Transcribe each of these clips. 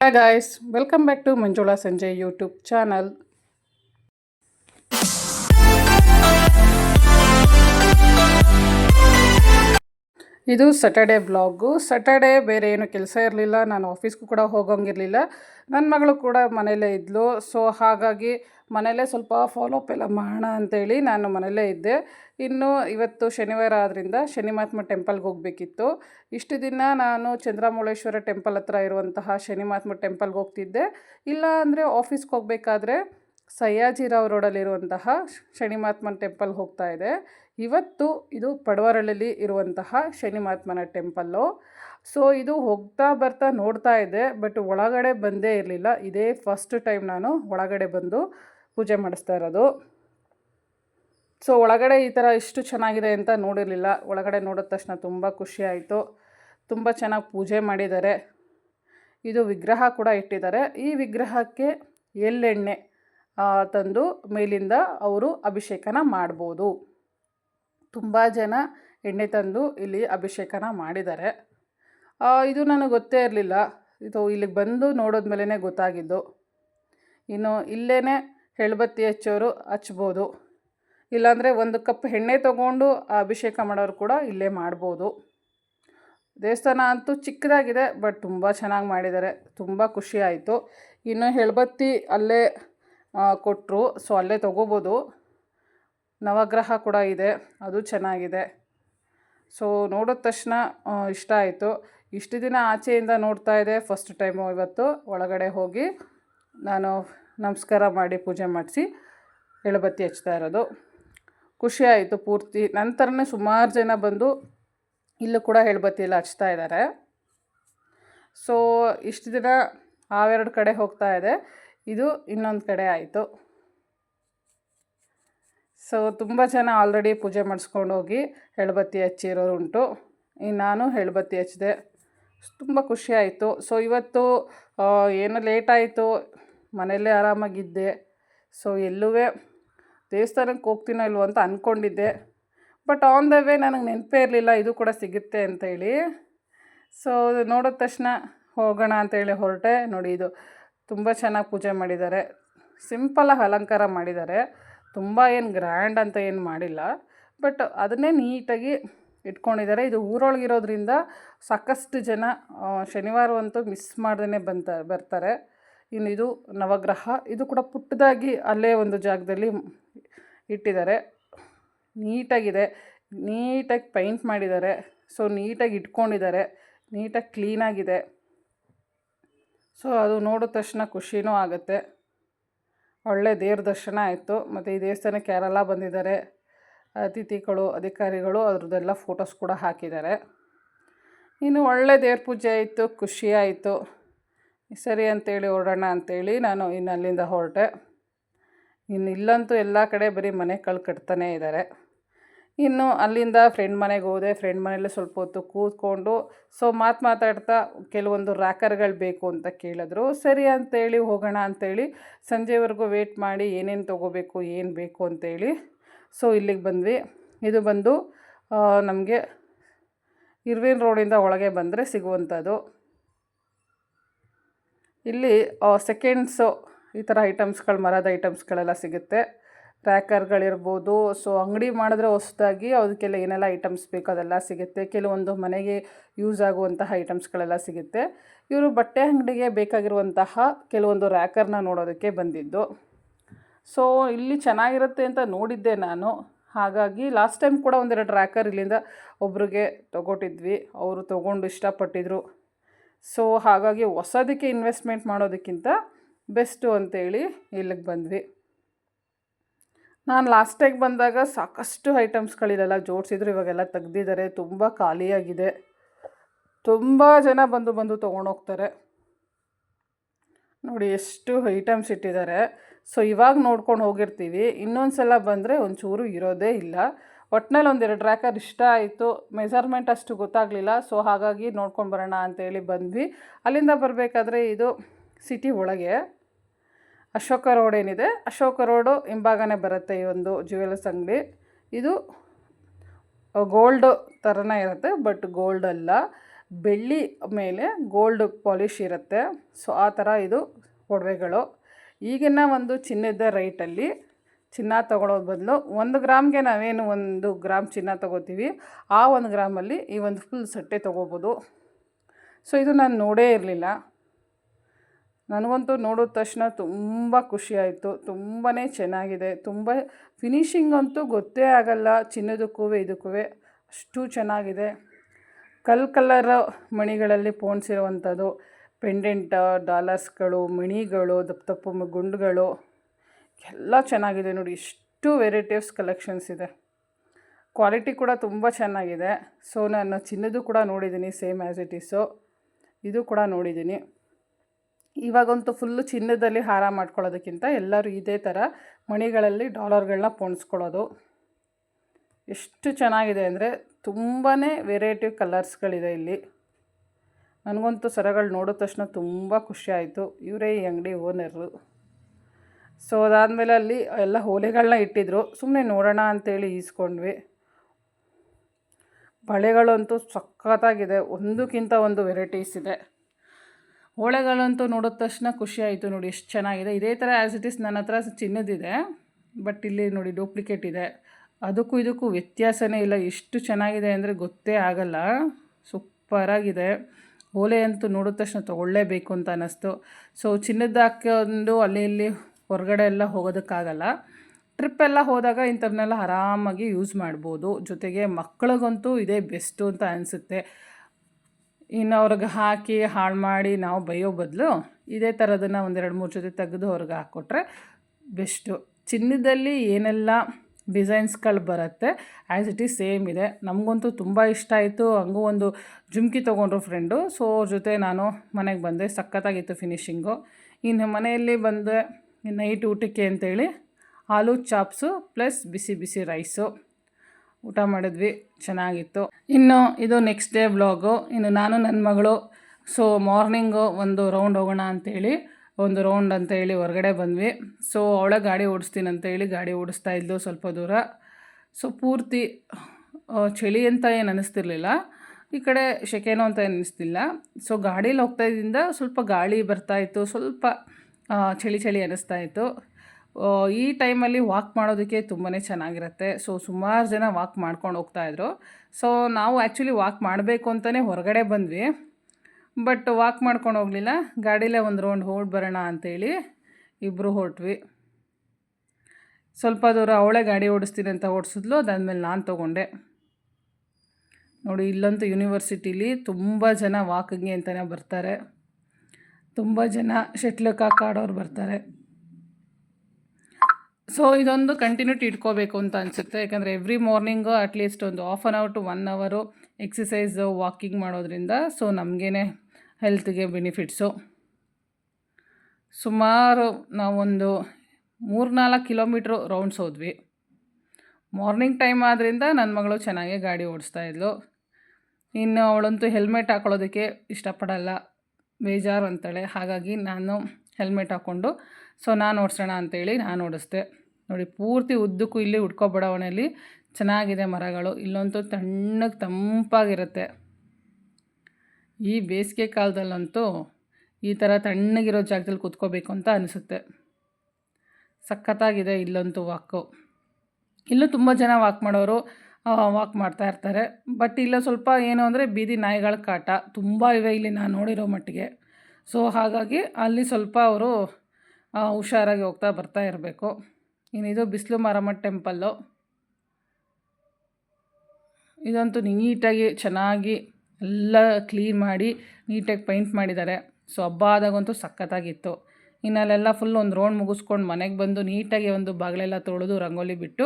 Hi guys welcome back to Manjula Sanjay YouTube channel ಇದು Saturday blog Saturday ಬೇರೆ ಏನು ಕೆಲಸ ಇರಲಿಲ್ಲ, ನಾನು ಆಫೀಸ್ಗೂ ಕೂಡ ಹೋಗೋಂಗಿರಲಿಲ್ಲ. ನನ್ನ ಮಗಳು ಕೂಡ ಮನೆಯಲ್ಲೇ ಇದ್ಲು ಸೊ ಹಾಗಾಗಿ ಮನೆಯಲ್ಲೇ ಸ್ವಲ್ಪ ಫಾಲೋಅಪ್ ಎಲ್ಲ ಮಾಡೋಣ ಅಂತೇಳಿ ನಾನು ಮನೆಯಲ್ಲೇ ಇದ್ದೆ. ಇನ್ನು ಇವತ್ತು ಶನಿವಾರ ಆದ್ದರಿಂದ ಶನಿ ಮಹಾತ್ಮ ಟೆಂಪಲ್ಗೆ ಹೋಗಬೇಕಿತ್ತು. ಇಷ್ಟು ದಿನ ನಾನು ಚಂದ್ರಮೌಳೇಶ್ವರ ಟೆಂಪಲ್ ಹತ್ರ ಇರುವಂತಹ ಶನಿ ಮಹಾತ್ಮ ಟೆಂಪಲ್ಗೆ ಹೋಗ್ತಿದ್ದೆ. ಇಲ್ಲ ಅಂದರೆ ಆಫೀಸ್ಗೆ ಹೋಗಬೇಕಾದ್ರೆ ಸಯ್ಯಾಜಿರಾವ್ ರೋಡಲ್ಲಿರುವಂತಹ ಶನಿ ಮಹಾತ್ಮನ ಟೆಂಪಲ್ ಹೋಗ್ತಾ ಇದೆ ಇವತ್ತು ಇದು ಪಡವರಳ್ಳಿ ಇರುವಂತಹ ಶನಿ ಮಹಾತ್ಮನ ಟೆಂಪಲ್ಲು ಸೊ ಇದು ಹೋಗ್ತಾ ಬರ್ತಾ ನೋಡ್ತಾ ಇದೆ ಬಟ್ ಒಳಗಡೆ ಬಂದೇ ಇರಲಿಲ್ಲ. ಇದೇ ಫಸ್ಟ್ ಟೈಮ್ ನಾನು ಒಳಗಡೆ ಬಂದು ಪೂಜೆ ಮಾಡಿಸ್ತಾ ಇರೋದು. ಸೊ ಒಳಗಡೆ ಈ ಥರ ಇಷ್ಟು ಚೆನ್ನಾಗಿದೆ ಅಂತ ನೋಡಿರಲಿಲ್ಲ. ಒಳಗಡೆ ನೋಡಿದ ತಕ್ಷಣ ತುಂಬ ಖುಷಿ ಆಯಿತು. ತುಂಬ ಚೆನ್ನಾಗಿ ಪೂಜೆ ಮಾಡಿದ್ದಾರೆ. ಇದು ವಿಗ್ರಹ ಕೂಡ ಇಟ್ಟಿದ್ದಾರೆ. ಈ ವಿಗ್ರಹಕ್ಕೆ ಎಳ್ಳೆಣ್ಣೆ ತಂದು ಮೇಲಿಂದ ಅವರು ಅಭಿಷೇಕನ ಮಾಡ್ಬೋದು. ತುಂಬ ಜನ ಎಣ್ಣೆ ತಂದು ಇಲ್ಲಿ ಅಭಿಷೇಕನ ಮಾಡಿದ್ದಾರೆ. ಇದು ನನಗೆ ಗೊತ್ತೇ ಇರಲಿಲ್ಲ. ಇದು ಇಲ್ಲಿಗೆ ಬಂದು ನೋಡೋದ್ಮೇಲೆ ಗೊತ್ತಾಗಿದ್ದು. ಇನ್ನು ಇಲ್ಲೇ ಎಳ್ಬತ್ತಿ ಹಚ್ಚೋರು ಹಚ್ಬೋದು. ಇಲ್ಲಾಂದರೆ ಒಂದು ಕಪ್ ಎಣ್ಣೆ ತೊಗೊಂಡು ಅಭಿಷೇಕ ಮಾಡೋರು ಕೂಡ ಇಲ್ಲೇ ಮಾಡ್ಬೋದು. ದೇವಸ್ಥಾನ ಅಂತೂ ಚಿಕ್ಕದಾಗಿದೆ, ಬಟ್ ತುಂಬ ಚೆನ್ನಾಗಿ ಮಾಡಿದ್ದಾರೆ. ತುಂಬ ಖುಷಿ ಆಯಿತು. ಇನ್ನು ಹೆಳ್ಬತ್ತಿ ಅಲ್ಲೇ ಕೊಟ್ಟರು ಸೊ ಅಲ್ಲೇ ತೊಗೋಬೋದು. ನವಗ್ರಹ ಕೂಡ ಇದೆ, ಅದು ಚೆನ್ನಾಗಿದೆ. ಸೊ ನೋಡಿದ ತಕ್ಷಣ ಇಷ್ಟ ಆಯಿತು. ಇಷ್ಟು ದಿನ ಆಚೆಯಿಂದ ನೋಡ್ತಾ ಇದೆ ಫಸ್ಟ್ ಟೈಮು ಇವತ್ತು. ಒಳಗಡೆ ಹೋಗಿ ನಾನು ನಮಸ್ಕಾರ ಮಾಡಿ ಪೂಜೆ ಮಾಡಿಸಿ ಎಳಬತ್ತಿ ಹಚ್ತಾ ಇರೋದು. ಖುಷಿ ಆಯಿತು ಪೂರ್ತಿ. ನಂತರನೇ ಸುಮಾರು ಜನ ಬಂದು ಇಲ್ಲೂ ಕೂಡ ಎಳಬತ್ತಿ ಎಲ್ಲ ಹಚ್ತಾ ಇದ್ದಾರೆ ಸೊ ಇಷ್ಟು ದಿನ ಆವೆರಡು ಕಡೆ ಹೋಗ್ತಾ ಇದೆ. ಇದು ಇನ್ನೊಂದು ಕಡೆ ಆಯಿತು. ಸೊ ತುಂಬ ಜನ ಆಲ್ರೆಡಿ ಪೂಜೆ ಮಾಡಿಸ್ಕೊಂಡು ಹೋಗಿ ಎಳಬತ್ತಿ ಹಚ್ಚಿರೋರು ಉಂಟು. ನಾನು ಎಳಬತ್ತಿ ಹಚ್ಚಿದೆ ತುಂಬ ಖುಷಿ ಆಯಿತು. ಸೊ ಇವತ್ತು ಏನು ಲೇಟಾಯಿತು ಮನೆಯಲ್ಲೇ ಆರಾಮಾಗಿದ್ದೆ. ಸೊ ಎಲ್ಲೂ ದೇವಸ್ಥಾನಕ್ಕೆ ಹೋಗ್ತೀನೋ ಇಲ್ವೋ ಅಂತ ಅಂದ್ಕೊಂಡಿದ್ದೆ ಬಟ್ ಆನ್ ದ ವೇ ನನಗೆ ನೆನಪೇ ಇರಲಿಲ್ಲ, ಇದು ಕೂಡ ಸಿಗುತ್ತೆ ಅಂತೇಳಿ ಸೊ ನೋಡಿದ ತಕ್ಷಣ ಹೋಗೋಣ ಅಂತೇಳಿ ಹೊರಟೆ. ನೋಡಿ ಇದು ತುಂಬ ಚೆನ್ನಾಗಿ ಪೂಜೆ ಮಾಡಿದ್ದಾರೆ. ಸಿಂಪಲಾಗಿ ಅಲಂಕಾರ ಮಾಡಿದ್ದಾರೆ. ತುಂಬ ಏನು ಗ್ರ್ಯಾಂಡ್ ಅಂತ ಏನು ಮಾಡಿಲ್ಲ. ಬಟ್ ಅದನ್ನೇ ನೀಟಾಗಿ ಇಟ್ಕೊಂಡಿದ್ದಾರೆ. ಇದು ಊರೊಳಗಿರೋದ್ರಿಂದ ಸಾಕಷ್ಟು ಜನ ಶನಿವಾರವಂತೂ ಮಿಸ್ ಮಾಡ್ದೇ ಬಂತ, ಬರ್ತಾರೆ. ಇನ್ನು ಇದು ನವಗ್ರಹ. ಇದು ಕೂಡ ಪುಟ್ಟದಾಗಿ ಅಲ್ಲೇ ಒಂದು ಜಾಗದಲ್ಲಿ ಇಟ್ಟಿದ್ದಾರೆ. ನೀಟಾಗಿದೆ. ನೀಟಾಗಿ ಪೈಂಟ್ ಮಾಡಿದ್ದಾರೆ. ಸೊ, ನೀಟಾಗಿ ಇಟ್ಕೊಂಡಿದ್ದಾರೆ. ನೀಟಾಗಿ ಕ್ಲೀನಾಗಿದೆ ಸೊ, ಅದು ನೋಡಿದ ತಕ್ಷಣ ಖುಷಿನೂ ಆಗುತ್ತೆ. ಒಳ್ಳೆ ದೇವ್ರ ದರ್ಶನ ಆಯಿತು. ಮತ್ತು ಈ ದೇವಸ್ಥಾನಕ್ಕೆ ಯಾರೆಲ್ಲ ಬಂದಿದ್ದಾರೆ? ಅತಿಥಿಗಳು, ಅಧಿಕಾರಿಗಳು, ಅದರದ್ದೆಲ್ಲ ಫೋಟೋಸ್ ಕೂಡ ಹಾಕಿದ್ದಾರೆ. ಇನ್ನು ಒಳ್ಳೆ ದೇವ್ರ ಪೂಜೆ ಆಯಿತು, ಖುಷಿ ಆಯಿತು. ಸರಿ ಅಂತೇಳಿ ಹೊರಡೋಣ ಅಂತೇಳಿ ನಾನು ಇನ್ನು ಅಲ್ಲಿಂದ ಹೊರಟೆ. ಇನ್ನು ಇಲ್ಲಂತೂ ಎಲ್ಲ ಕಡೆ ಬರೀ ಮನೆ ಕಳ್ಳು ಕಟ್ತಾನೇ ಇದ್ದಾರೆ ಇನ್ನು ಅಲ್ಲಿಂದ ಫ್ರೆಂಡ್ ಮನೆಗೆ ಹೋದೆ. ಫ್ರೆಂಡ್ ಮನೇಲಿ ಸ್ವಲ್ಪ ಹೊತ್ತು ಕೂತ್ಕೊಂಡು ಸೊ ಮಾತು ಮಾತಾಡ್ತಾ ಕೆಲವೊಂದು ರ್ಯಾಕರ್ಗಳು ಬೇಕು ಅಂತ ಕೇಳಿದ್ರು. ಸರಿ ಅಂತೇಳಿ ಹೋಗೋಣ ಅಂತೇಳಿ ಸಂಜೆವರೆಗೂ ವೇಟ್ ಮಾಡಿ ಏನೇನು ತೊಗೋಬೇಕು, ಏನು ಬೇಕು ಅಂತೇಳಿ ಸೊ ಇಲ್ಲಿಗೆ ಬಂದ್ವಿ. ಇದು ಬಂದು ನಮಗೆ ಇರ್ವಿನ್ ರೋಡಿಂದ ಒಳಗೆ ಬಂದರೆ ಸಿಗುವಂಥದ್ದು ಇಲ್ಲಿ ಸೆಕೆಂಡ್ಸು ಈ ಥರ ಐಟಮ್ಸ್ಗಳು ಮರದ ಐಟಮ್ಸ್ಗಳೆಲ್ಲ ಸಿಗುತ್ತೆ. ರ್ಯಾಕರ್ಗಳಿರ್ಬೋದು ಸೊ ಅಂಗಡಿ ಮಾಡಿದ್ರೆ ಹೊಸದಾಗಿ ಅದಕ್ಕೆಲ್ಲ ಏನೆಲ್ಲ ಐಟಮ್ಸ್ ಬೇಕೋ ಅದೆಲ್ಲ ಸಿಗುತ್ತೆ. ಕೆಲವೊಂದು ಮನೆಗೆ ಯೂಸ್ ಆಗುವಂತಹ ಐಟಮ್ಸ್ಗಳೆಲ್ಲ ಸಿಗುತ್ತೆ. ಇವರು ಬಟ್ಟೆ ಅಂಗಡಿಗೆ ಬೇಕಾಗಿರುವಂತಹ ಕೆಲವೊಂದು ರ್ಯಾಕರ್ನ ನೋಡೋದಕ್ಕೆ ಬಂದಿದ್ದು. ಸೊ ಇಲ್ಲಿ ಚೆನ್ನಾಗಿರುತ್ತೆ ಅಂತ ನೋಡಿದ್ದೆ ನಾನು. ಹಾಗಾಗಿ ಲಾಸ್ಟ್ ಟೈಮ್ ಕೂಡ ಒಂದೆರಡು ರ್ಯಾಕರ್ ಇಲ್ಲಿಂದ ಒಬ್ರಿಗೆ ತೊಗೊಟ್ಟಿದ್ವಿ. ಅವರು ತೊಗೊಂಡು ಇಷ್ಟಪಟ್ಟಿದ್ರು. ಸೊ ಹಾಗಾಗಿ ಹೊಸದಕ್ಕೆ ಇನ್ವೆಸ್ಟ್ಮೆಂಟ್ ಮಾಡೋದಕ್ಕಿಂತ ಬೆಸ್ಟು ಅಂತೇಳಿ ಇಲ್ಲಿಗೆ ಬಂದ್ವಿ. ನಾನು ಲಾಸ್ಟ್ ಟೈಮ್ ಬಂದಾಗ ಸಾಕಷ್ಟು ಐಟಮ್ಸ್ಗಳಿದೆಲ್ಲ ಜೋಡಿಸಿದ್ರು, ಇವಾಗೆಲ್ಲ ತೆಗ್ದಿದ್ದಾರೆ, ತುಂಬ ಖಾಲಿಯಾಗಿದೆ. ತುಂಬ ಜನ ಬಂದು ಬಂದು ತೊಗೊಂಡೋಗ್ತಾರೆ. ನೋಡಿ ಎಷ್ಟು ಐಟಮ್ಸ್ ಇಟ್ಟಿದ್ದಾರೆ. ಸೊ ಇವಾಗ ನೋಡ್ಕೊಂಡು ಹೋಗಿರ್ತೀವಿ. ಇನ್ನೊಂದು ಸಲ ಬಂದರೆ ಒಂಚೂರು ಇರೋದೇ ಇಲ್ಲ. ಒಟ್ನಲ್ಲಿ ಒಂದೆರಡು ರ್ಯಾಕರ್ ಇಷ್ಟ ಆಯಿತು. ಮೆಜರ್ಮೆಂಟ್ ಅಷ್ಟು ಗೊತ್ತಾಗಲಿಲ್ಲ. ಸೊ ಹಾಗಾಗಿ ನೋಡ್ಕೊಂಡು ಬರೋಣ ಅಂತೇಳಿ ಬಂದ್ವಿ. ಅಲ್ಲಿಂದ ಬರಬೇಕಾದ್ರೆ ಇದು ಸಿಟಿ ಒಳಗೆ ಅಶೋಕ ರೋಡ್ ಏನಿದೆ. ಅಶೋಕ ರೋಡು ಹಿಂಭಾಗನೇ ಬರುತ್ತೆ ಈ ಒಂದು ಜ್ಯುವೆಲರ್ಸ್ ಅಂಗಡಿ. ಇದು ಗೋಲ್ಡ್ ಥರನೇ ಇರುತ್ತೆ ಬಟ್ ಗೋಲ್ಡ್ ಅಲ್ಲ. ಬೆಳ್ಳಿ ಮೇಲೆ ಗೋಲ್ಡ್ ಪಾಲಿಷ್ ಇರುತ್ತೆ. ಸೊ ಆ ಥರ ಇದು ಒಡವೆಗಳು. ಈಗಿನ ಒಂದು ಚಿನ್ನದ ರೈಟಲ್ಲಿ ಚಿನ್ನ ತಗೊಳ್ಳೋದು ಬದಲು ಒಂದು ಗ್ರಾಮ್ಗೆ ನಾವೇನು ಒಂದು ಗ್ರಾಮ್ ಚಿನ್ನ ತೊಗೋತೀವಿ, ಆ ಒಂದು ಗ್ರಾಮಲ್ಲಿ ಈ ಒಂದು ಫುಲ್ ಸಟ್ಟೆ ತೊಗೋಬೋದು. ಸೊ ಇದು ನಾನು ನೋಡೇ ಇರಲಿಲ್ಲ. ನನಗಂತೂ ನೋಡಿದ ತಕ್ಷಣ ತುಂಬ ಖುಷಿ ಆಯಿತು ತುಂಬಾ ಚೆನ್ನಾಗಿದೆ, ತುಂಬ ಫಿನಿಷಿಂಗ್ ಅಂತೂ ಗೊತ್ತೇ ಆಗಲ್ಲ ಚಿನ್ನದಕ್ಕೂ ಇದಕ್ಕೂ ಅಷ್ಟು ಚೆನ್ನಾಗಿದೆ. ಕಲ್ ಕಲರ್ ಮಣಿಗಳಲ್ಲಿ ಪೋಣಿಸಿರುವಂಥದ್ದು ಪೆಂಡೆಂಟ್ ಡಾಲರ್ಸ್ಗಳು ಮಣಿಗಳು, ದಪ್ಪ ದಪ್ಪ ಗುಂಡುಗಳು. ಎಲ್ಲ ಚೆನ್ನಾಗಿದೆ ನೋಡಿ, ಇಷ್ಟು ವೆರೈಟೀಸ್ ಕಲೆಕ್ಷನ್ಸ್ ಇದೆ. ಕ್ವಾಲಿಟಿ ಕೂಡ ತುಂಬ ಚೆನ್ನಾಗಿದೆ. ಸೊ ನಾನು ಚಿನ್ನದು ಕೂಡ ನೋಡಿದ್ದೀನಿ ಸೇಮ್ ಆ್ಯಸ್ ಇಟ್ ಈಸು ಇದು ಕೂಡ ನೋಡಿದ್ದೀನಿ. ಇವಾಗಂತೂ ಫುಲ್ಲು ಚಿನ್ನದಲ್ಲಿ ಹಾರ ಮಾಡ್ಕೊಳ್ಳೋದಕ್ಕಿಂತ ಎಲ್ಲರೂ ಇದೇ ಥರ ಮಣಿಗಳಲ್ಲಿ ಡಾಲರ್ಗಳನ್ನ ಪೋಣಿಸ್ಕೊಳ್ಳೋದು. ಎಷ್ಟು ಚೆನ್ನಾಗಿದೆ ಅಂದರೆ ತುಂಬಾ ವೆರೈಟಿ ಕಲರ್ಸ್ಗಳಿದೆ ಇಲ್ಲಿ. ನನಗಂತೂ ಸರಗಳು ನೋಡಿದ ತಕ್ಷಣ ತುಂಬ ಖುಷಿ ಆಯಿತು. ಇವರೇ ಈ ಅಂಗಡಿ ಓನರು ಸೊ ಅದಾದಮೇಲೆ ಅಲ್ಲಿ ಎಲ್ಲ ಹೋಲೆಗಳನ್ನ ಇಟ್ಟಿದ್ರು. ಸುಮ್ಮನೆ ನೋಡೋಣ ಅಂತೇಳಿ ಈಸ್ಕೊಂಡ್ವಿ. ಬಳೆಗಳಂತೂ ಸಖತ್ತಾಗಿದೆ. ಒಂದಕ್ಕಿಂತ ಒಂದು ವೆರೈಟೀಸ್ ಇದೆ. ಹೋಳೆಗಳಂತೂ ನೋಡಿದ ತಕ್ಷಣ ಖುಷಿಯಾಯಿತು ನೋಡಿ, ಎಷ್ಟು ಚೆನ್ನಾಗಿದೆ. ಇದೇ ಥರ ಆ್ಯಸ್ ಇಟ್ ಈಸ್ ನನ್ನ ಹತ್ರ ಚಿನ್ನದಿದೆ ಬಟ್ ಇಲ್ಲಿ ನೋಡಿ ಡೂಪ್ಲಿಕೇಟ್ ಇದೆ. ಅದಕ್ಕೂ ಇದಕ್ಕೂ ವ್ಯತ್ಯಾಸವೇ ಇಲ್ಲ. ಎಷ್ಟು ಚೆನ್ನಾಗಿದೆ ಅಂದರೆ ಗೊತ್ತೇ ಆಗಲ್ಲ. ಸೂಪರಾಗಿದೆ. ಓಲೆ ಅಂತೂ ನೋಡಿದ ತಕ್ಷಣ ತೊಗೊಳ್ಳೇಬೇಕು ಅಂತ ಅನ್ನಿಸ್ತು ಸೊ ಚಿನ್ನದ ಹಾಕೊಂಡು ಅಲ್ಲಿ ಇಲ್ಲಿ ಹೊರಗಡೆ ಎಲ್ಲ ಹೋಗೋದಕ್ಕಾಗಲ್ಲ. ಟ್ರಿಪ್ ಎಲ್ಲ ಹೋದಾಗ ಇಂಥವನ್ನೆಲ್ಲ ಆರಾಮಾಗಿ ಯೂಸ್ ಮಾಡ್ಬೋದು. ಜೊತೆಗೆ ಮಕ್ಕಳಿಗಂತೂ ಇದೇ ಬೆಸ್ಟು ಅಂತ ಅನಿಸುತ್ತೆ. ಇನ್ನು ಅವ್ರಿಗೆ ಹಾಕಿ, ಹಾಳು ಮಾಡಿ ನಾವು ಬೈಯೋ ಬದಲು ಇದೇ ಥರದನ್ನು ಒಂದೆರಡು ಮೂರು ಜೊತೆ ತೆಗೆದು ಅವ್ರಿಗೆ ಹಾಕ್ಕೊಟ್ರೆ ಬೆಸ್ಟು ಚಿನ್ನದಲ್ಲಿ ಏನೆಲ್ಲ ಡಿಸೈನ್ಸ್ಗಳು ಬರುತ್ತೆ ಆ್ಯಸ್ ಇಟ್ ಈಸ್ ಸೇಮ್ ಇದೆ. ನಮಗಂತೂ ತುಂಬ ಇಷ್ಟ ಆಯಿತು. ಹಂಗೂ ಒಂದು ಜುಮ್ಕಿ ತೊಗೊಂಡ್ರು ಫ್ರೆಂಡು ಸೊ ಅವ್ರ ಜೊತೆ ನಾನು ಮನೆಗೆ ಬಂದೆ. ಸಖತ್ತಾಗಿತ್ತು ಫಿನಿಷಿಂಗು ಇನ್ನು ಮನೆಯಲ್ಲಿ ಬಂದೆ. ನೈಟ್ ಊಟಕ್ಕೆ ಅಂತೇಳಿ ಆಲೂ ಚಾಪ್ಸು ಪ್ಲಸ್ ಬಿಸಿ ಬಿಸಿ ರೈಸು. ಊಟ ಮಾಡಿದ್ವಿ, ಚೆನ್ನಾಗಿತ್ತು. ಇನ್ನು ಇದು ನೆಕ್ಸ್ಟ್ ಡೇ ವ್ಲಾಗು ಇನ್ನು ನಾನು ನನ್ನ ಮಗಳು ಸೊ ಮಾರ್ನಿಂಗು ಒಂದು ರೌಂಡ್ ಹೋಗೋಣ ಅಂತೇಳಿ, ಒಂದು ರೌಂಡ್ ಅಂತ ಹೇಳಿ ಹೊರಗಡೆ ಬಂದ್ವಿ. ಸೊ ಅವಳ ಗಾಡಿ ಓಡಿಸ್ತೀನಿ ಅಂತೇಳಿ ಗಾಡಿ ಓಡಿಸ್ತಾ ಇದ್ದು ಸ್ವಲ್ಪ ದೂರ. ಸೊ ಪೂರ್ತಿ ಚಳಿ ಅಂತ ಏನು ಅನ್ನಿಸ್ತಿರ್ಲಿಲ್ಲ ಈ ಕಡೆ ಶೆಕೆನೋ ಅಂತ ಅನ್ನಿಸ್ತಿಲ್ಲ ಸೊ ಗಾಡೀಲಿ ಹೋಗ್ತಾ ಇದ್ದಿಂದ ಸ್ವಲ್ಪ ಗಾಳಿ ಬರ್ತಾಯಿತ್ತು ಸ್ವಲ್ಪ ಚಳಿ ಚಳಿ ಅನ್ನಿಸ್ತಾ ಇತ್ತು. ಈ ಟೈಮಲ್ಲಿ ವಾಕ್ ಮಾಡೋದಕ್ಕೆ ತುಂಬಾ ಚೆನ್ನಾಗಿರುತ್ತೆ. ಸೊ ಸುಮಾರು ಜನ ವಾಕ್ ಮಾಡ್ಕೊಂಡು ಹೋಗ್ತಾಯಿದ್ರು ಸೊ ನಾವು ಆ್ಯಕ್ಚುಲಿ ವಾಕ್ ಮಾಡಬೇಕು ಅಂತಲೇ ಹೊರಗಡೆ ಬಂದ್ವಿ. ಬಟ್ ವಾಕ್ ಮಾಡ್ಕೊಂಡು ಹೋಗಲಿಲ್ಲ. ಗಾಡೀಲೇ ಒಂದು ರೌಂಡ್ ಹೊಡ್ ಬರೋಣ ಅಂತೇಳಿ ಇಬ್ಬರು ಹೊರಟ್ವಿ. ಸ್ವಲ್ಪ ದೂರ ಅವಳೇ ಗಾಡಿ ಓಡಿಸ್ತೀನಿ ಅಂತ ಓಡಿಸಿದ್ಲು. ಅದಾದಮೇಲೆ ನಾನು ತೊಗೊಂಡೆ. ನೋಡಿ, ಇಲ್ಲಂತೂ ಯೂನಿವರ್ಸಿಟಿಲಿ ತುಂಬ ಜನ ವಾಕಿಂಗ್ಗೆ ಅಂತಲೇ ಬರ್ತಾರೆ. ತುಂಬ ಜನ ಶೆಟ್ಲ್ ಕಾಕ್ ಆಡೋರು ಬರ್ತಾರೆ. ಸೊ ಇದೊಂದು ಕಂಟಿನ್ಯೂಟಿ ಇಟ್ಕೋಬೇಕು ಅಂತ ಅನಿಸುತ್ತೆ. ಯಾಕಂದರೆ ಎವ್ರಿ ಮಾರ್ನಿಂಗು ಅಟ್ಲೀಸ್ಟ್ ಒಂದು half an hour to one hour exercise walking ಮಾಡೋದ್ರಿಂದ ಸೊ ನಮಗೇ ಹೆಲ್ತ್ಗೆ ಬೆನಿಫಿಟ್ಸು ಸುಮಾರು ನಾವೊಂದು ಮೂರ್ನಾಲ್ಕು ಕಿಲೋಮೀಟ್ರು ರೌಂಡ್ಸ್ ಹೋದ್ವಿ. ಮಾರ್ನಿಂಗ್ ಟೈಮ್ ಆದ್ದರಿಂದ ನನ್ನ ಮಗಳು ಚೆನ್ನಾಗೇ ಗಾಡಿ ಓಡಿಸ್ತಾ ಇದ್ಲು. ಇನ್ನು ಅವಳಂತೂ ಹೆಲ್ಮೆಟ್ ಹಾಕೊಳ್ಳೋದಕ್ಕೆ ಇಷ್ಟಪಡಲ್ಲ. ಬೇಜಾರು ಅಂತಾಳೆ. ಹಾಗಾಗಿ ನಾನು ಹೆಲ್ಮೆಟ್ ಹಾಕ್ಕೊಂಡು ಸೊ ನಾನು ಓಡಿಸೋಣ ಅಂತೇಳಿ ನಾನು ಓಡಿಸ್ದೆ. ನೋಡಿ, ಪೂರ್ತಿ ಉದ್ದಕ್ಕೂ ಇಲ್ಲಿ ಉಟ್ಕೋ ಬಡಾವಣೆಯಲ್ಲಿ ಚೆನ್ನಾಗಿದೆ ಮರಗಳು. ಇಲ್ಲಂತೂ ತಣ್ಣಗೆ ತಂಪಾಗಿರುತ್ತೆ. ಈ ಬೇಸಿಗೆ ಕಾಲದಲ್ಲಂತೂ ಈ ಥರ ತಣ್ಣಗಿರೋ ಜಾಗದಲ್ಲಿ ಕೂತ್ಕೋಬೇಕು ಅಂತ ಅನಿಸುತ್ತೆ. ಸಖತ್ತಾಗಿದೆ ಇಲ್ಲಂತೂ ವಾಕು. ಇಲ್ಲೂ ತುಂಬ ಜನ ವಾಕ್ ಮಾಡೋರು ವಾಕ್ ಮಾಡ್ತಾ ಇರ್ತಾರೆ. ಬಟ್ ಇಲ್ಲ, ಸ್ವಲ್ಪ ಏನು ಅಂದರೆ ಬೀದಿ ನಾಯಿಗಳ ಕಾಟ ತುಂಬ ಇವೆ ಇಲ್ಲಿ ನಾನು ನೋಡಿರೋ ಮಟ್ಟಿಗೆ. ಸೊ ಹಾಗಾಗಿ ಅಲ್ಲಿ ಸ್ವಲ್ಪ ಅವರು ಹುಷಾರಾಗಿ ಹೋಗ್ತಾ ಬರ್ತಾ ಇರಬೇಕು. ಇನ್ನಿದು ಬಿಸಿಲು ಮಾರಮ್ಮ ಟೆಂಪಲ್ಲು ಇದಂತೂ ನೀಟಾಗಿ ಚೆನ್ನಾಗಿ ಎಲ್ಲ ಕ್ಲೀನ್ ಮಾಡಿ, ನೀಟಾಗಿ ಪೈಂಟ್ ಮಾಡಿದ್ದಾರೆ. ಸೊ ಹಬ್ಬ ಆದಾಗಂತೂ ಸಖತ್ತಾಗಿತ್ತು. ಇನ್ನು ಅಲ್ಲೆಲ್ಲ ಫುಲ್ ಒಂದು ರೌಂಡ್ ಮುಗಿಸ್ಕೊಂಡು ಮನೆಗೆ ಬಂದು ನೀಟಾಗಿ ಒಂದು ಬಾಗಿಲೆಲ್ಲ ತೊಳೆದು ರಂಗೋಲಿ ಬಿಟ್ಟು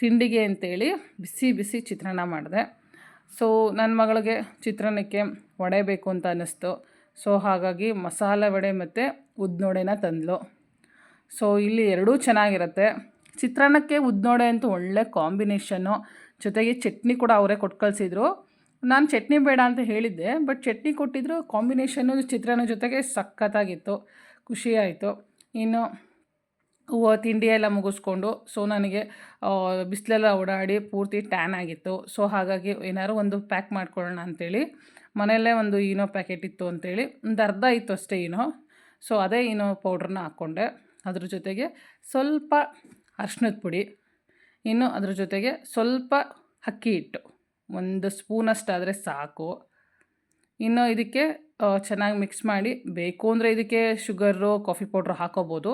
ತಿಂಡಿಗೆ ಅಂತೇಳಿ ಬಿಸಿ ಬಿಸಿ ಚಿತ್ರಾನ್ನ ಮಾಡಿದೆ. ಸೊ ನನ್ನ ಮಗಳಿಗೆ ಚಿತ್ರಾನ್ನಕ್ಕೆ ವಡೆ ಬೇಕು ಅಂತ ಅನ್ನಿಸ್ತು. ಸೊ ಹಾಗಾಗಿ ಮಸಾಲೆ ವಡೆ ಮತ್ತು ಉದ್ನೋಡೆನ ತಂದಳು ಸೊ ಇಲ್ಲಿ ಎರಡೂ ಚೆನ್ನಾಗಿರುತ್ತೆ. ಚಿತ್ರಾನ್ನಕ್ಕೆ ಉದ್ನೋಡೆ ಅಂತೂ ಒಳ್ಳೆ ಕಾಂಬಿನೇಷನ್ನು ಜೊತೆಗೆ ಚಟ್ನಿ ಕೂಡ ಅವರೇ ಕೊಟ್ಟು ಕಳಿಸಿದ್ರು. ನಾನು ಚಟ್ನಿ ಬೇಡ ಅಂತ ಹೇಳಿದ್ದೆ, ಬಟ್ ಚಟ್ನಿ ಕೊಟ್ಟಿದ್ರು ಕಾಂಬಿನೇಷನ್ನು ಚಿತ್ರಾನ್ನ ಜೊತೆಗೆ ಸಖತ್ತಾಗಿತ್ತು. ಖುಷಿಯಾಯಿತು ಇನ್ನು ಹೂವು ತಿಂಡಿ ಎಲ್ಲ ಮುಗಿಸ್ಕೊಂಡು ಸೊ ನನಗೆ ಬಿಸಿಲೆಲ್ಲ ಓಡಾಡಿ ಪೂರ್ತಿ ಟ್ಯಾನ್ ಆಗಿತ್ತು. ಸೊ ಹಾಗಾಗಿ ಏನಾದ್ರು ಒಂದು ಪ್ಯಾಕ್ ಮಾಡ್ಕೊಳ್ಳೋಣ ಅಂಥೇಳಿ ಮನೆಯಲ್ಲೇ ಒಂದು ಈನೋ ಪ್ಯಾಕೆಟ್ ಇತ್ತು ಅಂಥೇಳಿ ಒಂದು ಅರ್ಧ ಇತ್ತು ಅಷ್ಟೇ ಈನೋ ಸೊ ಅದೇ ಇನೋ ಪೌಡ್ರನ್ನ ಹಾಕ್ಕೊಂಡೆ ಅದ್ರ ಜೊತೆಗೆ ಸ್ವಲ್ಪ ಅರ್ಶಿನದ ಪುಡಿ, ಇನ್ನು ಅದ್ರ ಜೊತೆಗೆ ಸ್ವಲ್ಪ ಅಕ್ಕಿ ಹಿಟ್ಟು. ಒಂದು ಸ್ಪೂನಷ್ಟಾದರೆ ಸಾಕು. ಇನ್ನು ಇದಕ್ಕೆ ಚೆನ್ನಾಗಿ ಮಿಕ್ಸ್ ಮಾಡಿ, ಬೇಕು ಅಂದರೆ ಇದಕ್ಕೆ ಶುಗರು ಕಾಫಿ ಪೌಡ್ರ್ ಹಾಕೋಬೋದು.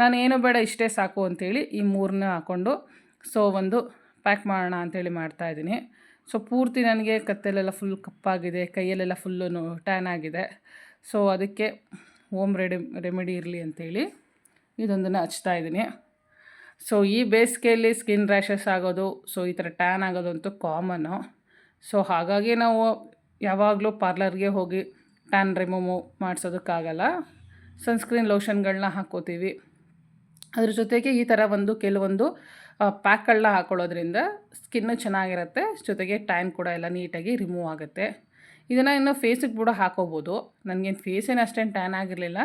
ನಾನು ಏನು ಬೇಡ, ಇಷ್ಟೇ ಸಾಕು ಅಂಥೇಳಿ ಈ ಮೂರನ್ನ ಹಾಕ್ಕೊಂಡು ಸೊ ಒಂದು ಪ್ಯಾಕ್ ಮಾಡೋಣ ಅಂಥೇಳಿ ಮಾಡ್ತಾಯಿದ್ದೀನಿ ಸೊ ಪೂರ್ತಿ ನನಗೆ ಕತ್ತಲೆಲ್ಲ ಫುಲ್ ಕಪ್ಪಾಗಿದೆ ಕೈಯಲ್ಲೆಲ್ಲ ಫುಲ್ಲು ಟ್ಯಾನ್ ಆಗಿದೆ. ಸೊ ಅದಕ್ಕೆ ಹೋಮ್ ರೆಡಿ ರೆಮಿಡಿ ಇರಲಿ ಅಂಥೇಳಿ ಇದೊಂದನ್ನು ಹಚ್ತಾ ಇದ್ದೀನಿ. ಸೊ ಈ ಬೇಸಿಗೆಯಲ್ಲಿ ಸ್ಕಿನ್ ರ್ಯಾಷಸ್ ಆಗೋದು ಸೊ ಈ ಥರ ಟ್ಯಾನ್ ಆಗೋದು ಅಂತೂ ಕಾಮನ್ನು ಸೊ ಹಾಗಾಗಿ ನಾವು ಯಾವಾಗಲೂ ಪಾರ್ಲರ್ಗೆ ಹೋಗಿ ಟ್ಯಾನ್ ರಿಮೂವ್ ಮಾಡಿಸೋದಕ್ಕಾಗಲ್ಲ. ಸನ್ಸ್ಕ್ರೀನ್ ಲೋಷನ್ಗಳನ್ನ ಹಾಕ್ಕೋತೀವಿ. ಅದ್ರ ಜೊತೆಗೆ ಈ ಥರ ಒಂದು ಕೆಲವೊಂದು ಪ್ಯಾಕ್ಗಳನ್ನ ಹಾಕ್ಕೊಳ್ಳೋದ್ರಿಂದ ಸ್ಕಿನ್ನು ಚೆನ್ನಾಗಿರುತ್ತೆ. ಜೊತೆಗೆ ಟ್ಯಾನ್ ಕೂಡ ಎಲ್ಲ ನೀಟಾಗಿ ರಿಮೂವ್ ಆಗುತ್ತೆ. ಇದನ್ನು ಇನ್ನು ಫೇಸಿಗೆ ಕೂಡ ಹಾಕೋಬೋದು. ನನಗೇನು ಫೇಸೇನು ಅಷ್ಟೇನು ಟ್ಯಾನ್ ಆಗಿರಲಿಲ್ಲ.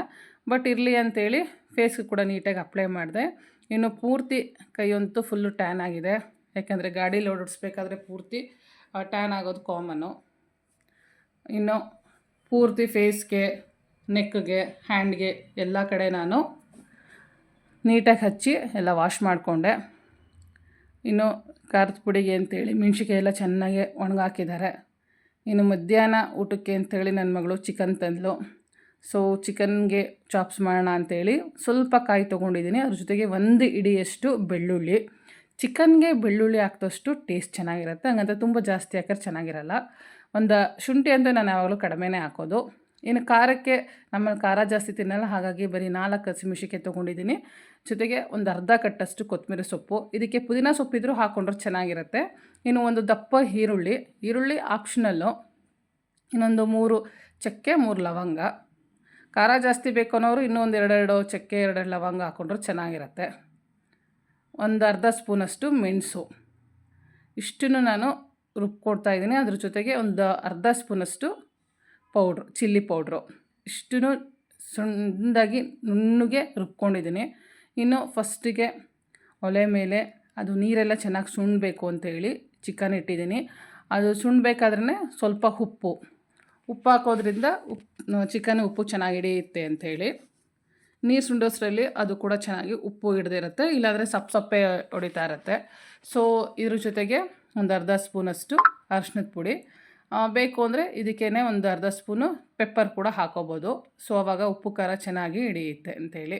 ಬಟ್ ಇರಲಿ ಅಂಥೇಳಿ ಫೇಸ್ಗೆ ಕೂಡ ನೀಟಾಗಿ ಅಪ್ಲೈ ಮಾಡಿದೆ. ಇನ್ನು ಪೂರ್ತಿ ಕೈಯಂತೂ ಫುಲ್ಲು ಟ್ಯಾನ್ ಆಗಿದೆ. ಯಾಕೆಂದರೆ ಗಾಡೀಲಿ ಓಡಿಸ್ಬೇಕಾದ್ರೆ ಪೂರ್ತಿ ಟ್ಯಾನ್ ಆಗೋದು ಕಾಮನ್ನು. ಇನ್ನು ಪೂರ್ತಿ ಫೇಸ್ಗೆ ನೆಕ್ಗೆ ಹ್ಯಾಂಡ್ಗೆ ಎಲ್ಲ ಕಡೆ ನಾನು ನೀಟಾಗಿ ಹಚ್ಚಿ ಎಲ್ಲ ವಾಶ್ ಮಾಡಿಕೊಂಡೆ. ಇನ್ನು ಖಾರದ ಪುಡಿಗೆ ಅಂತೇಳಿ ಮೆಣ್ಸಿಕಾಯಿ ಎಲ್ಲ ಚೆನ್ನಾಗಿ ಒಣಗಾಕಿದ್ದಾರೆ. ಇನ್ನು ಮಧ್ಯಾಹ್ನ ಊಟಕ್ಕೆ ಅಂತೇಳಿ ನನ್ನ ಮಗಳು ಚಿಕನ್ ತಂದಳು ಸೊ ಚಿಕನ್ಗೆ ಚಾಪ್ಸ್ ಮಾಡೋಣ ಅಂತೇಳಿ ಸ್ವಲ್ಪ ಕಾಯಿ ತೊಗೊಂಡಿದ್ದೀನಿ. ಅದ್ರ ಜೊತೆಗೆ ಒಂದು ಇಡಿಯಷ್ಟು ಬೆಳ್ಳುಳ್ಳಿ. ಚಿಕನ್ಗೆ ಬೆಳ್ಳುಳ್ಳಿ ಹಾಕಿದಷ್ಟು ಟೇಸ್ಟ್ ಚೆನ್ನಾಗಿರುತ್ತೆ. ಹಂಗಂತ ತುಂಬ ಜಾಸ್ತಿ ಹಾಕಿದ್ರೆ ಚೆನ್ನಾಗಿರಲ್ಲ. ಒಂದು ಶುಂಠಿ ಅಂತ ನಾನು ಯಾವಾಗಲೂ ಕಡಿಮೆನೇ ಹಾಕೋದು. ಇನ್ನು ಖಾರಕ್ಕೆ ನಮ್ಮಲ್ಲಿ ಖಾರ ಜಾಸ್ತಿ ತಿನ್ನಲ್ಲ, ಹಾಗಾಗಿ ಬರೀ ನಾಲ್ಕು ಹಸಿಮೆಣಸಿಕೆ ತೊಗೊಂಡಿದ್ದೀನಿ ಜೊತೆಗೆ ಒಂದು ಅರ್ಧ ಕಟ್ಟಷ್ಟು ಕೊತ್ತಂಬರಿ ಸೊಪ್ಪು. ಇದಕ್ಕೆ ಪುದೀನ ಸೊಪ್ಪಿದ್ರೂ ಹಾಕ್ಕೊಂಡ್ರೆ ಚೆನ್ನಾಗಿರುತ್ತೆ. ಇನ್ನು ಒಂದು ದಪ್ಪ ಈರುಳ್ಳಿ. ಈರುಳ್ಳಿ ಆಪ್ಷನಲ್ಲು ಇನ್ನೊಂದು ಮೂರು ಚಕ್ಕೆ, ಮೂರು ಲವಂಗ. ಖಾರ ಜಾಸ್ತಿ ಬೇಕು ಅನ್ನೋರು ಇನ್ನೊಂದು ಎರಡೆರಡು ಚಕ್ಕೆ, ಎರಡೆರಡು ಲವಂಗ ಹಾಕ್ಕೊಂಡ್ರೆ ಚೆನ್ನಾಗಿರುತ್ತೆ. ಒಂದು ಅರ್ಧ ಸ್ಪೂನಷ್ಟು ಮೆಣಸು. ಇಷ್ಟನ್ನು ನಾನು ರುಬ್ಕೊಡ್ತಾ ಇದ್ದೀನಿ. ಅದ್ರ ಜೊತೆಗೆ ಒಂದು ಅರ್ಧ ಸ್ಪೂನಷ್ಟು ಪೌಡ್ರು, ಚಿಲ್ಲಿ ಪೌಡ್ರು. ಇಷ್ಟು ಸಣ್ಣದಾಗಿ ನುಣ್ಣಗೆ ರುಬ್ಕೊಂಡಿದ್ದೀನಿ. ಇನ್ನು ಫಸ್ಟಿಗೆ ಒಲೆ ಮೇಲೆ ಅದು ನೀರೆಲ್ಲ ಚೆನ್ನಾಗಿ ಸುಣ್ಣಬೇಕು ಅಂತೇಳಿ ಚಿಕನ್ ಇಟ್ಟಿದ್ದೀನಿ. ಅದು ಸುಣ್ಣಬೇಕಾದ್ರೆ ಸ್ವಲ್ಪ ಉಪ್ಪು. ಉಪ್ಪು ಹಾಕೋದ್ರಿಂದ ಉಪ್ಪು ಚಿಕನ್ ಉಪ್ಪು ಚೆನ್ನಾಗಿ ಹಿಡಿಯುತ್ತೆ ಅಂಥೇಳಿ ನೀರು ಸುಂಡೋಸ್ರಲ್ಲಿ ಅದು ಕೂಡ ಚೆನ್ನಾಗಿ ಉಪ್ಪು ಹಿಡ್ದಿರುತ್ತೆ, ಇಲ್ಲಾಂದರೆ ಸಪ್ಪೆ ಹೊಡಿತಾ ಇರುತ್ತೆ. ಸೊ ಇದ್ರ ಜೊತೆಗೆ ಒಂದು ಅರ್ಧ ಸ್ಪೂನಷ್ಟು ಅರ್ಶಿನದ ಪುಡಿ. ಬೇಕು ಅಂದರೆ ಇದಕ್ಕೇ ಒಂದು ಅರ್ಧ ಸ್ಪೂನು ಪೆಪ್ಪರ್ ಕೂಡ ಹಾಕೋಬೋದು. ಸೊ, ಅವಾಗ ಉಪ್ಪು, ಖಾರ ಚೆನ್ನಾಗಿ ಹಿಡಿಯುತ್ತೆ ಅಂಥೇಳಿ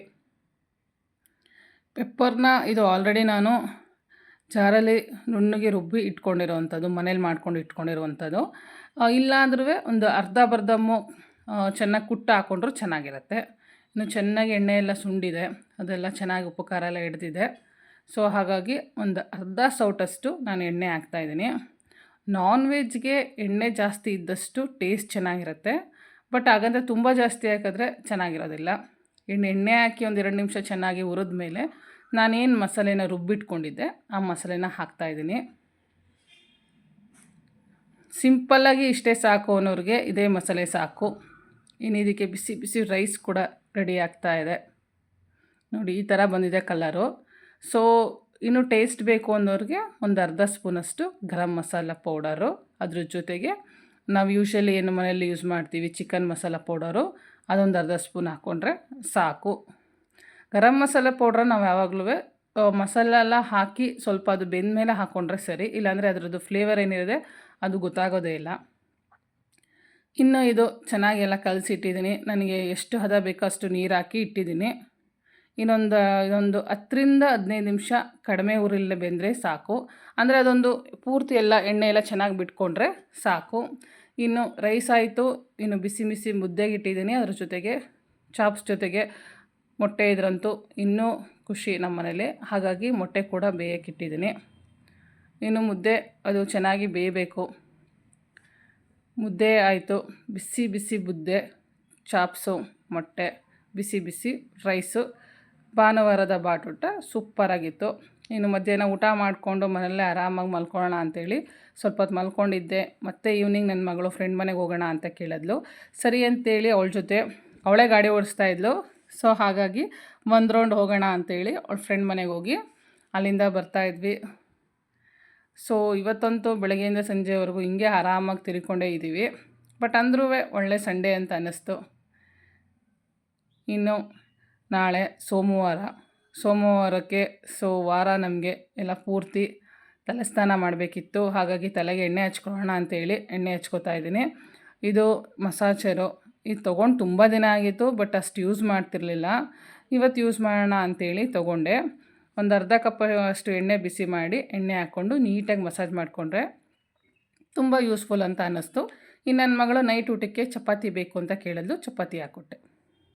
ಪೆಪ್ಪರ್ನ ಇದು ಆಲ್ರೆಡಿ ನಾನು ಜಾರಲ್ಲಿ ನುಣ್ಣಗೆ ರುಬ್ಬಿ ಇಟ್ಕೊಂಡಿರೋವಂಥದ್ದು, ಮನೇಲಿ ಮಾಡ್ಕೊಂಡು ಇಟ್ಕೊಂಡಿರುವಂಥದ್ದು. ಇಲ್ಲಾಂದ್ರೂ ಒಂದು ಅರ್ಧ ಬರ್ಧಮ್ಮು ಚೆನ್ನಾಗಿ ಕುಟ್ಟ ಹಾಕ್ಕೊಂಡ್ರೂ ಚೆನ್ನಾಗಿರುತ್ತೆ. ಇನ್ನು ಚೆನ್ನಾಗಿ ಎಣ್ಣೆ ಎಲ್ಲ ಸುಂಡಿದೆ, ಅದೆಲ್ಲ ಚೆನ್ನಾಗಿ ಉಪ್ಪು, ಖಾರ ಎಲ್ಲ ಹಿಡ್ದಿದೆ. ಸೊ ಹಾಗಾಗಿ ಒಂದು ಅರ್ಧ ಸೌಟಷ್ಟು ನಾನು ಎಣ್ಣೆ ಹಾಕ್ತಾಯಿದ್ದೀನಿ ನಾನ್ ವೆಜ್ಗೆ ಎಣ್ಣೆ ಜಾಸ್ತಿ ಇದ್ದಷ್ಟು ಟೇಸ್ಟ್ ಚೆನ್ನಾಗಿರುತ್ತೆ. ಬಟ್ ಹಾಗಂದರೆ ತುಂಬ ಜಾಸ್ತಿ ಹಾಕಿದ್ರೆ ಚೆನ್ನಾಗಿರೋದಿಲ್ಲ. ಎಣ್ಣೆ ಎಣ್ಣೆ ಹಾಕಿ ಒಂದು ಎರಡು ನಿಮಿಷ ಚೆನ್ನಾಗಿ ಹುರಿದ ಮೇಲೆ ನಾನೇನು ಮಸಾಲೆನ ರುಬ್ಬಿಟ್ಕೊಂಡಿದ್ದೆ, ಆ ಮಸಾಲೆನ ಹಾಕ್ತಾಯಿದ್ದೀನಿ ಸಿಂಪಲ್ಲಾಗಿ ಇಷ್ಟೇ ಸಾಕು ಅನ್ನೋರಿಗೆ ಇದೇ ಮಸಾಲೆ ಸಾಕು. ಇನ್ನು ಇದಕ್ಕೆ ಬಿಸಿ ಬಿಸಿ ರೈಸ್ ಕೂಡ ರೆಡಿ ಆಗ್ತಾ ಇದೆ. ನೋಡಿ, ಈ ಥರ ಬಂದಿದೆ ಕಲರು ಸೊ ಇನ್ನು ಟೇಸ್ಟ್ ಬೇಕು ಅನ್ನೋರಿಗೆ ಒಂದು ಅರ್ಧ ಸ್ಪೂನಷ್ಟು ಗರಂ ಮಸಾಲ ಪೌಡರು ಅದ್ರ ಜೊತೆಗೆ ನಾವು ಯೂಶ್ವಲಿ ಏನು ಮನೆಯಲ್ಲಿ ಯೂಸ್ ಮಾಡ್ತೀವಿ ಚಿಕನ್ ಮಸಾಲ ಪೌಡರು ಅದೊಂದು ಅರ್ಧ ಸ್ಪೂನ್ ಹಾಕ್ಕೊಂಡ್ರೆ ಸಾಕು. ಗರಂ ಮಸಾಲ ಪೌಡ್ರ ನಾವು ಯಾವಾಗಲೂ ಮಸಾಲ ಎಲ್ಲ ಹಾಕಿ ಸ್ವಲ್ಪ ಅದು ಬೆಂದ ಮೇಲೆ ಹಾಕ್ಕೊಂಡ್ರೆ ಸರಿ, ಇಲ್ಲಾಂದರೆ ಅದರದ್ದು ಫ್ಲೇವರ್ ಏನಿದೆ ಅದು ಗೊತ್ತಾಗೋದೇ ಇಲ್ಲ. ಇನ್ನು ಇದು ಚೆನ್ನಾಗಿ ಎಲ್ಲ ಕಲಸಿಟ್ಟಿದ್ದೀನಿ ನನಗೆ ಎಷ್ಟು ಹದ ಬೇಕೋ ಅಷ್ಟು ನೀರು ಹಾಕಿ ಇಟ್ಟಿದ್ದೀನಿ ಇನ್ನೊಂದು, ಇದೊಂದು ಹತ್ತರಿಂದ ಹದಿನೈದು ನಿಮಿಷ ಕಡಿಮೆ ಊರಿಲ್ಲ ಬೆಂದರೆ ಸಾಕು. ಅಂದರೆ ಅದೊಂದು ಪೂರ್ತಿ ಎಲ್ಲ ಎಣ್ಣೆ ಎಲ್ಲ ಚೆನ್ನಾಗಿ ಬಿಟ್ಕೊಂಡ್ರೆ ಸಾಕು. ಇನ್ನು ರೈಸ್ ಆಯಿತು, ಇನ್ನು ಬಿಸಿ ಬಿಸಿ ಮುದ್ದೆಗೆ ಇಟ್ಟಿದ್ದೀನಿ. ಅದ್ರ ಜೊತೆಗೆ ಚಾಪ್ಸ್ ಜೊತೆಗೆ ಮೊಟ್ಟೆ ಇದ್ರಂತೂ ಇನ್ನೂ ಖುಷಿ ನಮ್ಮ ಮನೇಲಿ. ಹಾಗಾಗಿ ಮೊಟ್ಟೆ ಕೂಡ ಬೇಯಕ್ಕಿಟ್ಟಿದ್ದೀನಿ ಇನ್ನು ಮುದ್ದೆ, ಅದು ಚೆನ್ನಾಗಿ ಬೇಯಬೇಕು. ಮುದ್ದೆ ಆಯಿತು. ಬಿಸಿ ಬಿಸಿ ಮುದ್ದೆ, ಚಾಪ್ಸು, ಮೊಟ್ಟೆ, ಬಿಸಿ ಬಿಸಿ ರೈಸು. ಭಾನುವಾರದ ಬಾಟೂಟ ಸೂಪರಾಗಿತ್ತು. ಇನ್ನು ಮಧ್ಯಾಹ್ನ ಊಟ ಮಾಡಿಕೊಂಡು ಮನೆಯಲ್ಲೇ ಆರಾಮಾಗಿ ಮಲ್ಕೊಳ್ಳೋಣ ಅಂತೇಳಿ ಸ್ವಲ್ಪ ಹೊತ್ತು ಮಲ್ಕೊಂಡಿದ್ದೆ. ಮತ್ತೆ ಈವ್ನಿಂಗ್ ನನ್ನ ಮಗಳು ಫ್ರೆಂಡ್ ಮನೆಗೆ ಹೋಗೋಣ ಅಂತ ಕೇಳಿದ್ಲು. ಸರಿ ಅಂತೇಳಿ ಅವಳ ಜೊತೆ ಅವಳೇ ಗಾಡಿ ಓಡಿಸ್ತಾ ಇದ್ಲು. ಸೊ ಹಾಗಾಗಿ ಒಂದು ರೌಂಡ್ ಹೋಗೋಣ ಅಂತೇಳಿ ಅವಳ ಫ್ರೆಂಡ್ ಮನೆಗೆ ಹೋಗಿ ಅಲ್ಲಿಂದ ಬರ್ತಾ ಇದ್ವಿ. ಸೊ ಇವತ್ತಂತೂ ಬೆಳಗ್ಗೆಯಿಂದ ಸಂಜೆವರೆಗೂ ಹಿಂಗೆ ಆರಾಮಾಗಿ ತಿರ್ಕೊಂಡೇ ಇದ್ದೀವಿ. ಬಟ್ ಅಂದ್ರೂ ಒಳ್ಳೆ ಸಂಡೇ ಅಂತ ಅನ್ನಿಸ್ತು. ಇನ್ನು ನಾಳೆ ಸೋಮವಾರ. ಸೋಮವಾರಕ್ಕೆ, ಸೊ ವಾರ ನಮಗೆ ಎಲ್ಲ ಪೂರ್ತಿ ತಲೆಸ್ನಾನ ಮಾಡಬೇಕಿತ್ತು. ಹಾಗಾಗಿ ತಲೆಗೆ ಎಣ್ಣೆ ಹಚ್ಕೊಳ್ಳೋಣ ಅಂತೇಳಿ ಎಣ್ಣೆ ಹಚ್ಕೋತಾ ಇದ್ದೀನಿ. ಇದು ಮಸಾಜರು ಇದು ತೊಗೊಂಡು ತುಂಬ ದಿನ ಆಗಿತ್ತು, ಬಟ್ ಅಷ್ಟು ಯೂಸ್ ಮಾಡ್ತಿರ್ಲಿಲ್ಲ. ಇವತ್ತು ಯೂಸ್ ಮಾಡೋಣ ಅಂತೇಳಿ ತೊಗೊಂಡೆ. ಒಂದು ಅರ್ಧ ಕಪ್ ಅಷ್ಟು ಎಣ್ಣೆ ಬಿಸಿ ಮಾಡಿ ಎಣ್ಣೆ ಹಾಕ್ಕೊಂಡು ನೀಟಾಗಿ ಮಸಾಜ್ ಮಾಡಿಕೊಂಡ್ರೆ ತುಂಬ ಯೂಸ್ಫುಲ್ ಅಂತ ಅನ್ನಿಸ್ತು. ಇನ್ನು ನನ್ನ ಮಗಳು ನೈಟ್ ಊಟಕ್ಕೆ ಚಪಾತಿ ಬೇಕು ಅಂತ ಕೇಳಿದ್ಲು, ಚಪಾತಿ ಹಾಕ್ಕೊಟ್ಟೆ.